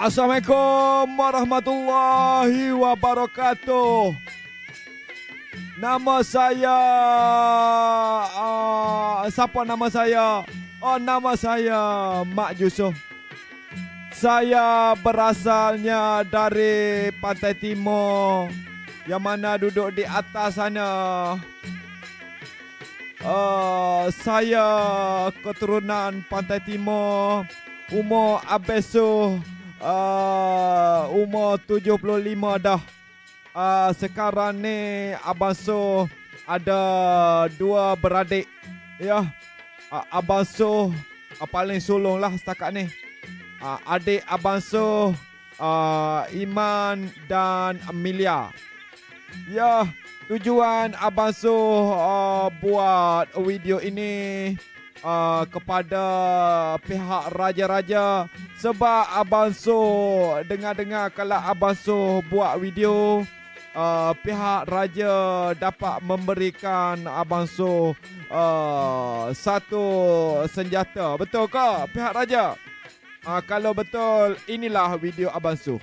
Assalamualaikum warahmatullahi wabarakatuh. Nama saya uh, siapa nama saya? Oh nama saya Mak Yusof. Saya berasalnya dari Pantai Timur yang mana duduk di atas sana. Uh, saya keturunan Pantai Timur umur abesu uh, umur 75 dah. Uh, sekarang ni Abang So ada dua beradik. Ya. Uh, Abang So uh, paling sulung lah setakat ni. Uh, adik Abang So uh, Iman dan Amelia. Ya, tujuan Abang So uh, buat video ini uh, kepada pihak raja-raja. Sebab abang so dengar-dengar kalau abang so buat video uh, pihak raja dapat memberikan abang so uh, satu senjata. Betul ke pihak raja? Uh, kalau betul inilah video abang so